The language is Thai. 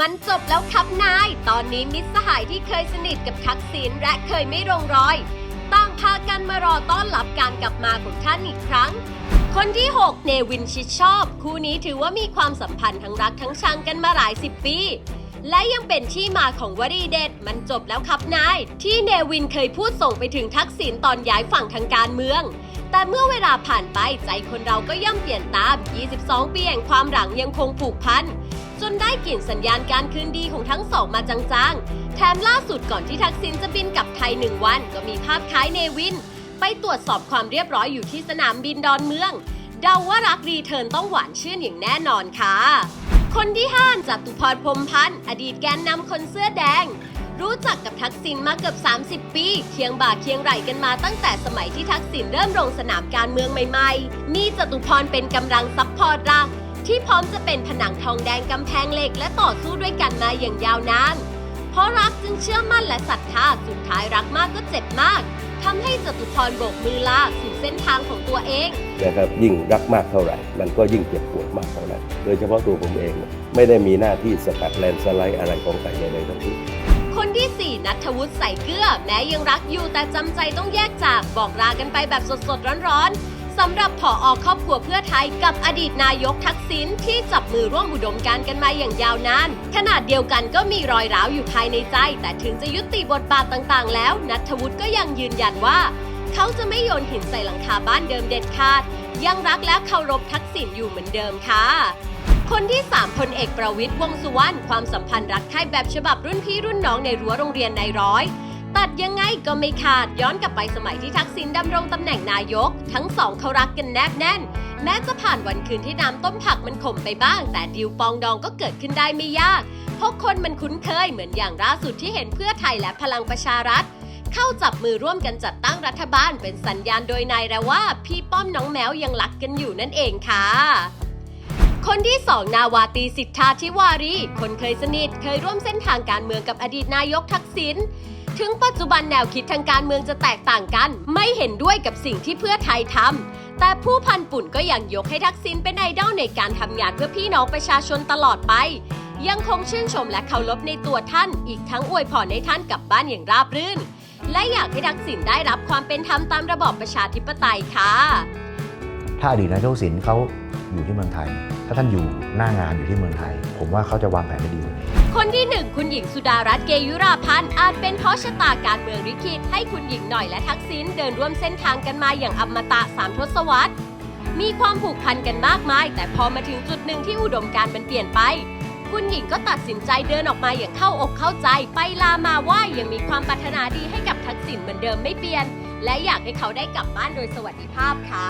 มันจบแล้วครับนาย ตอนนี้มิตรสหายที่เคยสนิทกับทักษิณและเคยไม่ลงรอยต่างพากันมารอต้อนรับการกลับมาของท่านอีกครั้ง คนที่ 6 เนวินชิดชอบ คู่นี้ถือว่ามีความสัมพันธ์ทั้งรักทั้งชังกันมาหลายสิบปี และยังเป็นที่มาของวลีเด็ดมันจบแล้วครับนาย ที่เนวินเคยพูดส่งไปถึงทักษิณตอนย้ายฝั่งทางการเมืองแต่เมื่อเวลาผ่านไปใจคนเราก็ย่อมเปลี่ยนตาม 22 ปีแห่งความหลังยังคงผูกพัน จนได้กลิ่นสัญญาณการคืนดีของทั้งสองมาจางๆ แถมล่าสุดก่อนที่ทักษิณจะบินกลับไทยหนึ่งวัน ก็มีภาพคล้ายเนวิน ไปตรวจสอบความเรียบร้อยอยู่ที่สนามบินดอนเมือง เดาว่ารักรีเทิร์นต้องหวานชื่นอย่างแน่นอนค่ะ คนที่ห้าจตุพรพรมพันธ์อดีตแกนนำคนเสื้อแดงรู้จักกับทักษิณมาเกือบ 30 ปี เคียงบ่าเคียงไหลกันมาตั้งแต่สมัยที่ทักษิณเริ่มลงสนามการเมืองใหม่ๆมีจตุพรเป็นกำลังซัพพอร์ตหลัก ที่พร้อมจะเป็นผนังทองแดงกำแพงเหล็กและต่อสู้ด้วยกันมาอย่างยาวนาน เพราะรักจึงเชื่อมั่นและศรัทธาสุดท้ายรักมากก็เจ็บมากทำให้จตุพรโบกมือลาสู่เส้นทางของตัวเองนะครับยิ่งรักมากเท่าไหร่ มันก็ยิ่งเจ็บปวดมากเท่านั้น โดยเฉพาะตัวผมเองเนี่ยไม่ได้มีหน้าที่สกัดแลนด์สไลด์อะไรของใครใดๆทั้งสิ้นคนที่ 4 นัทวุฒิใส่เกลือ แม้ยังรักอยู่แต่จำใจต้องแยกจากบอกลากันไปแบบสดๆร้อนๆ สำหรับผออครอบครัวเพื่อไทยกับอดีตนายกทักษิณที่จับมือร่วมอุดมการกันมาอย่างยาวนานขนาดเดียวกันก็มีรอยร้าวอยู่ภายในใจ แต่ถึงจะยุติบทบาทต่างๆ แล้ว นัทวุฒิก็ยังยืนยันว่า เขาจะไม่โยนหินใส่หลังคาบ้านเดิมเด็ดขาด ยังรักและเคารพทักษิณอยู่เหมือนเดิมค่ะคนที่3พลเอกประวิตยวงสุวรรณความสัมพันธ์รักใคร่แบบฉบับรุ่นพี่รุ่นน้องในรั้วโรงเรียนในร้อย ดยังไงก็ไม่ขาดย้อนกลับไปสมัยที่ทักษิณดำรงตำแหน่งนายก ทั้งสองเขารักกันแนบแน่น แม้จะผ่านวันคืนที่น้ำต้มผักมันขมไปบ้าง แต่ดิวปองดองก็เกิดขึ้นได้ไม่ยาก เพราะคนมันคุ้นเคยเหมือนอย่างล่าสุดที่เห็นเพื่อไทยและพลังประชารัฐ เข้าจับมือร่วมกันจัดตั้งรัฐบาลเป็นสัญญาณโดยนายแล้วว่า พี่ป้อมน้องแมวยังรักกันอยู่นั่นเองค่ะ คนที่สองนาวาตีสิทธาธิวารี คนเคยสนิทเคยร่วมเส้นทางการเมืองกับอดีตนายกทักษิณถึงปัจจุบันแนวคิดทางการเมืองจะแตกต่างกัน ไม่เห็นด้วยกับสิ่งที่เพื่อไทยทำแต่ผู้พันปุ่นก็ยังยกให้ทักษิณเป็นไอดอลในการทำงานเพื่อพี่น้องประชาชนตลอดไป ยังคงชื่นชมและเคารพในตัวท่าน อีกทั้งอวยพรให้ท่านกลับบ้านอย่างราบรื่น และอยากให้ทักษิณได้รับความเป็นธรรมตามระบอบประชาธิปไตยค่ะ ถ้าอดีตนายกศิลป์เขา อยู่ที่เมืองไทย ถ้าท่านอยู่หน้างานอยู่ที่เมืองไทย ผมว่าเขาจะวางแผนได้ดีกว่านี้คนที่หนึ่งคุณหญิงสุดารัตน์เกยุราพันธ์อาจเป็นเพราะชะตาการเมืองลิขิตให้คุณหญิงหน่อยและทักษิณเดินร่วมเส้นทางกันมาอย่างอมตะสามทศวรรษ มีความผูกพันกันมากมาย แต่พอมาถึงจุดหนึ่งที่อุดมการณ์มันเปลี่ยนไป คุณหญิงก็ตัดสินใจเดินออกมาอย่างเข้าอกเข้าใจ ไปลามาว่ายังมีความปรารถนาดีให้กับทักษิณเหมือนเดิมไม่เปลี่ยน และอยากให้เขาได้กลับบ้านโดยสวัสดิภาพค่ะ